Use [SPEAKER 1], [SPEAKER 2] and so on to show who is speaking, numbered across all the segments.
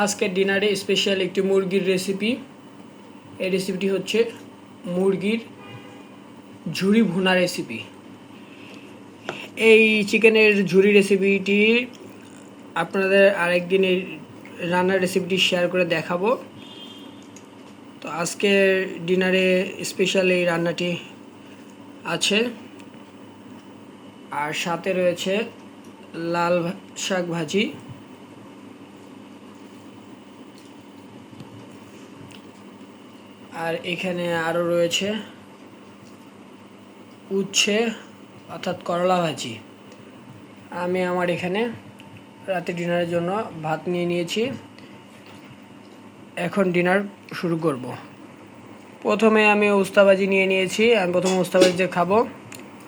[SPEAKER 1] আজকের ডিনারে স্পেশাল একটি মুরগির রেসিপি এই রেসিপিটি হচ্ছে মুরগির ঝুরি ভুনা রেসিপি এই চিকেনের ঝুরি রেসিপিটি আপনাদের আরেকদিন এই রান্নার রেসিপিটি শেয়ার করে দেখাবো। তো আজকের ডিনারে স্পেশাল এই রান্নাটি আছে। আর সাথে রয়েছে লাল শাক ভাজি। আর এখানে আরও রয়েছে উচ্ছে, অর্থাৎ করলা ভাজি। আমি আমার এখানে রাতে ডিনারের জন্য ভাত নিয়ে নিয়েছি। এখন ডিনার শুরু করব। প্রথমে আমি উস্তা ভাজি নিয়ে নিয়েছি। আমি প্রথমে উস্তা ভাজি দিয়ে খাব,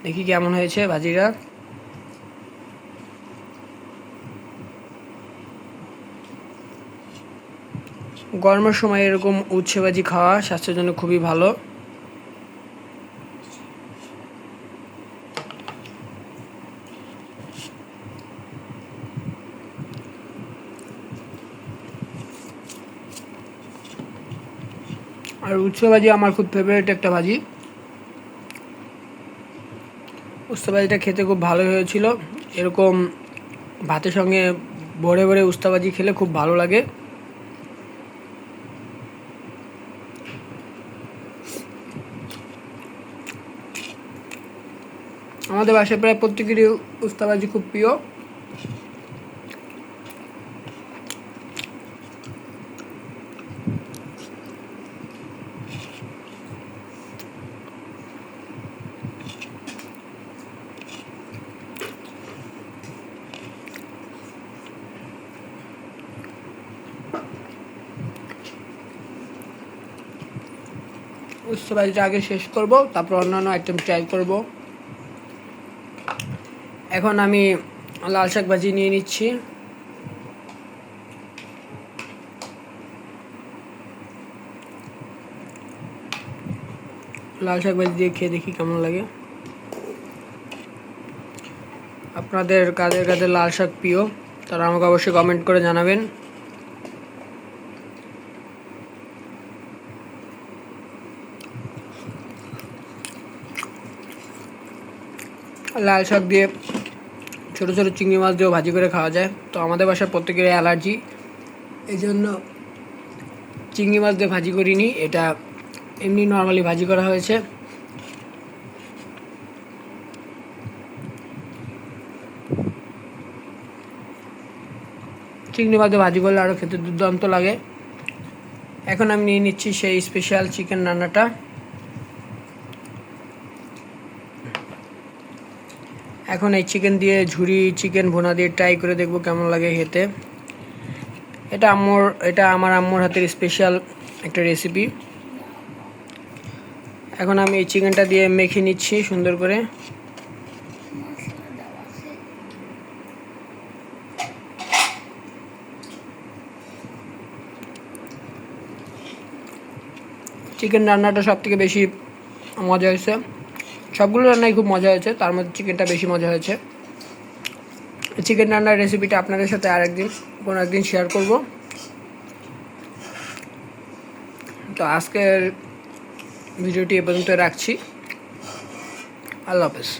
[SPEAKER 1] দেখি কেমন হয়েছে ভাজিটা। গরমের সময় এরকম উচ্ছে ভাজি খাওয়া স্বাস্থ্যের জন্য খুবই ভালো। আর উচ্ছে ভাজি আমার খুব ফেভারিট একটা ভাজি। উস্তা ভাজিটা খেতে খুব ভালো হয়েছিল। এরকম ভাতের সঙ্গে ভরে ভরে উস্তা ভাজি খেলে খুব ভালো লাগে। আমাদের বাসায় প্রায় প্রত্যেকেরই উস্তা ভাজি খুব প্রিয়। ভাজিটা আগে শেষ করব, তারপর অন্যান্য আইটেম ট্রাই করব। এখন আমি লাল শাক ভাজি নিয়ে নিচ্ছি। লাল শাক ভাজি দিয়ে খেয়ে দেখি কেমন লাগে। আপনাদের কাদের কাদের লাল শাক প্রিয়, তারা আমাকে অবশ্যই কমেন্ট করে জানাবেন। লাল শাক দিয়ে ছোটো ছোটো চিংড়ি মাছ দিয়েও ভাজি করে খাওয়া যায়। তো আমাদের বাসায় প্রত্যেকের অ্যালার্জি। এই জন্য চিংড়ি মাছ দিয়ে ভাজি করিনি। এটা এমনি নর্মালি ভাজি করা হয়েছে। চিংড়ি মাছ দিয়ে ভাজি করলে আরও খেতে দুর্দান্ত লাগে। এখন আমি নিয়ে নিচ্ছি সেই স্পেশাল চিকেন রান্নাটা। এখন এই চিকেন দিয়ে ঝুরি চিকেন ভুনা দিয়ে ট্রাই করে দেখব কেমন লাগে খেতে। এটা আম্মুর, এটা আমার আম্মুর হাতের স্পেশাল একটা রেসিপি এখন আমি এই চিকেনটা দিয়ে মেখে নিচ্ছি সুন্দর করে। চিকেন রান্নাটা সব থেকে বেশি মজা হয়েছে। সবগুলো রান্নাই খুব মজা হয়েছে। তার মধ্যে চিকেনটা বেশি মজা হয়েছে। চিকেন রান্নার রেসিপিটা আপনাদের সাথে আর একদিন কোনো একদিন শেয়ার করব। তো আজকের ভিডিওটি এ পর্যন্ত রাখছি। আল্লাহ হাফেজ।